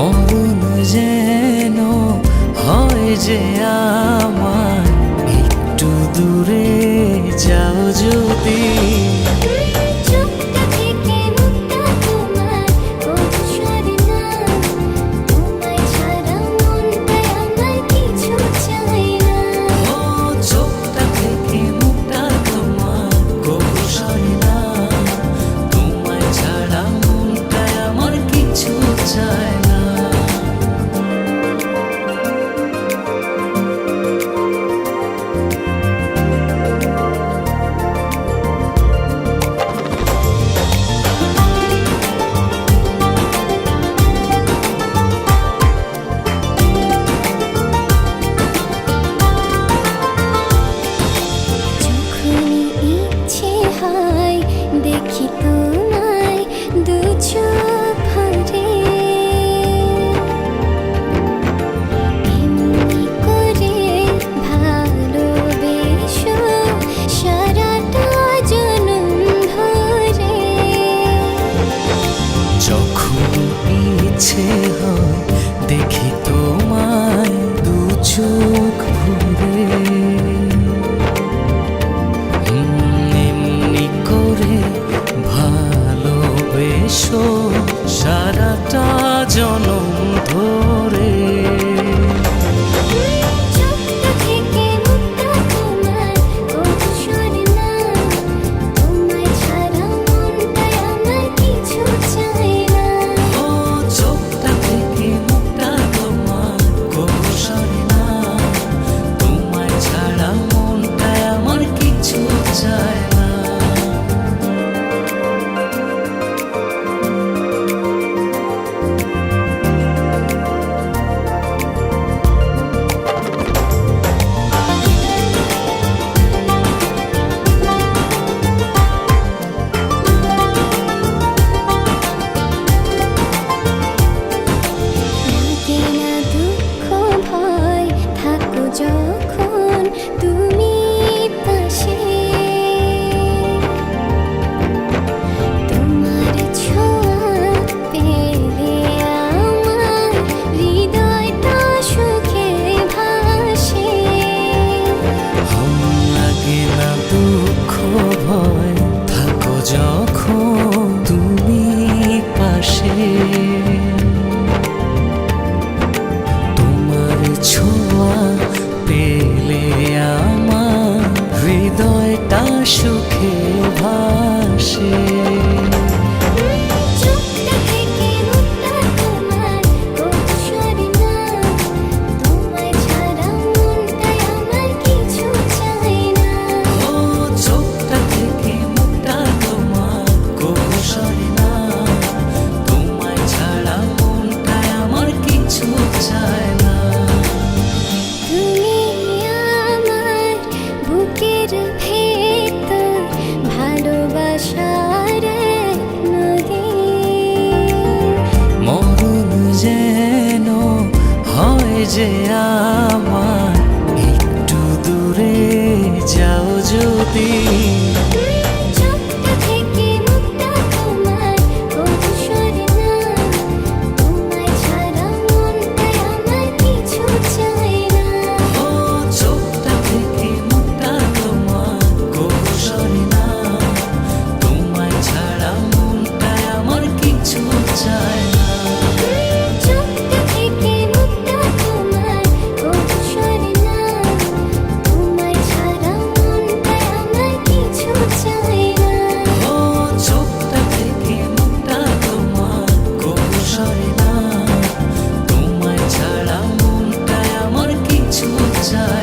মন যেন হয় যে আমার একটু দূরে যাও যদি। যে আমার একটু দূরে যাও যদি। time.